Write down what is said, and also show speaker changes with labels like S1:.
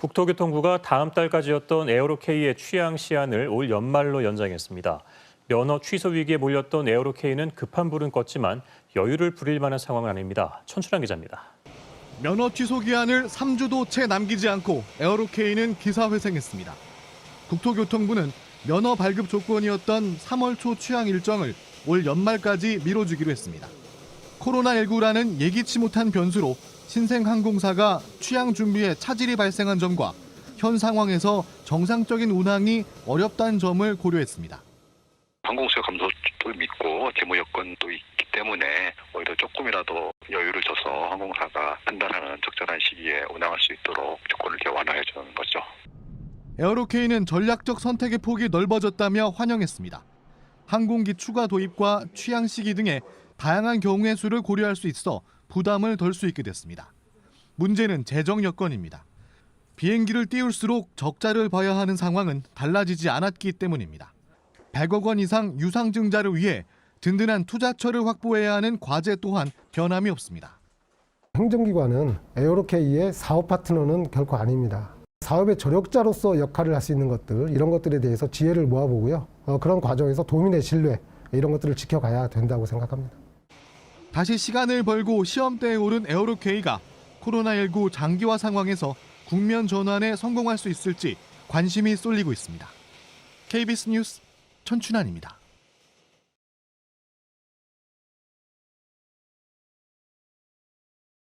S1: 국토교통부가 다음 달까지였던 에어로케이의 취양 시한을 올 연말로 연장했습니다. 면허 취소 위기에 몰렸던 에어로케이는 급한 불은 껐지만 여유를 부릴 만한 상황은 아닙니다. 천춘환 기자입니다.
S2: 면허 취소 기한을 3주도 채 남기지 않고 에어로케이는 기사회생했습니다. 국토교통부는 면허 발급 조건이었던 3월 초 취향 일정을 올 연말까지 미뤄주기로 했습니다. 코로나19라는 예기치 못한 변수로 신생항공사가 취향 준비에 차질이 발생한 점과 현 상황에서 정상적인 운항이 어렵다는 점을 고려했습니다.
S3: 항공수요 감소도 믿고 재무 여건도 있기 때문에 오히려 조금이라도 여유를 줘서 항공사가 판단하는 적절한 시기에 운항할 수 있도록 조건을 완화해 주는 거죠.
S2: 에어로케이는 전략적 선택의 폭이 넓어졌다며 환영했습니다. 항공기 추가 도입과 취향 시기 등의 다양한 경우의 수를 고려할 수 있어 부담을 덜 수 있게 됐습니다. 문제는 재정 여건입니다. 비행기를 띄울수록 적자를 봐야 하는 상황은 달라지지 않았기 때문입니다. 100억 원 이상 유상증자를 위해 든든한 투자처를 확보해야 하는 과제 또한 변함이 없습니다.
S4: 행정기관은 에어로케이의 사업 파트너는 결코 아닙니다. 사업의 조력자로서 역할을 할 수 있는 것들 이런 것들에 대해서 지혜를 모아보고요. 어, 그런 과정에서 도민의 신뢰 이런 것들을 지켜가야 된다고 생각합니다.
S2: 다시 시간을 벌고 시험대에 오른 에어로케이가 코로나19 장기화 상황에서 국면 전환에 성공할 수 있을지 관심이 쏠리고 있습니다. KBS 뉴스 천춘환입니다.